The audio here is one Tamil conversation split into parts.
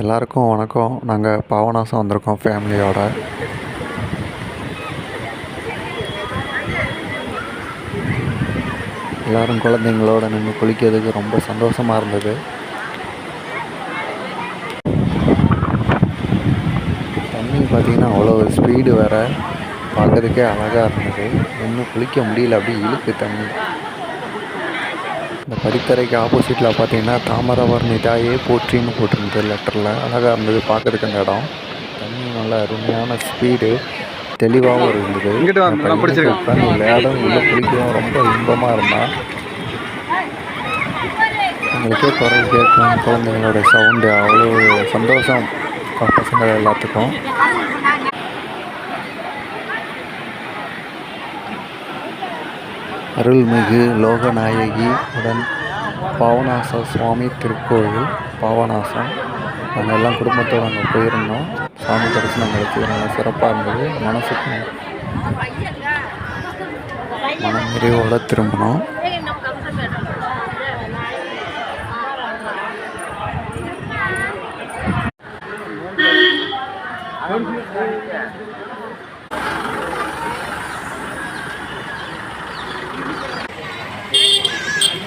எல்லாருக்கும் வணக்கம். நாங்கள் பாவனாசம் வந்திருக்கோம் ஃபேமிலியோட எல்லோரும் குழந்தைங்களோட நின்று குளிக்கிறதுக்கு ரொம்ப சந்தோஷமாக இருந்தது. தண்ணி பார்த்திங்கன்னா அவ்வளோ ஸ்பீடு வேறு. பார்க்குறதுக்கே அழகாக இருந்தது. இன்னும் குளிக்க முடியல அப்படியே இழுக்கு தண்ணி. இந்த படித்தரைக்கு ஆப்போசிட்டில் பார்த்தீங்கன்னா தாமிரபரணி தாயே போற்றின்னு போட்டிருந்தது லெட்டரில் அழகாக இருந்தது பார்க்கறதுக்கு அந்த இடம். தண்ணி நல்லா அருமையான ஸ்பீடு தெளிவாகவும் இருந்தது. உட்காந்து விளையாடவும் உள்ள குளிக்கவும் ரொம்ப இன்பமாக இருந்தான் எங்களுக்கே குரல் கேட்கும் குழந்தைங்களோட சவுண்டு அவ்வளோ சந்தோஷம். பசங்க எல்லாத்துக்கும். அருள்மிகு லோகநாயகி உடன் பாவநாச சுவாமி திருக்கோயில் பாவநாசம். நாங்கள் எல்லாம் குடும்பத்தோடு அங்கே போயிருந்தோம். சாமி தரிசனம் கிடைச்சி நல்லா சிறப்பாக இருந்தது. மனசுக்கு மன நிறைவோட திரும்பினோம்.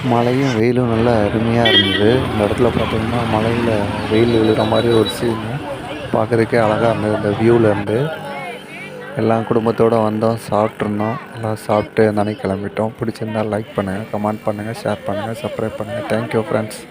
மழையும் வெயிலும் நல்லா அருமையாக இருந்தது. இந்த இடத்துல பார்த்தீங்கன்னா மழையில் வெயில் விழுகிற மாதிரி ஒரு சீனு பார்க்கறதுக்கே அழகாக இருந்தது. இந்த வியூவிலேருந்து எல்லாம் குடும்பத்தோடு வந்தோம் சாப்பிட்ருந்தோம் எல்லாம் சாப்பிட்டு அந்த அன்னைக்கு கிளம்பிட்டோம். பிடிச்சிருந்தா லைக் பண்ணுங்கள் கமெண்ட் பண்ணுங்கள் ஷேர் பண்ணுங்கள் சப்ஸ்கிரைப் பண்ணுங்கள் தேங்க்யூ ஃப்ரெண்ட்ஸ்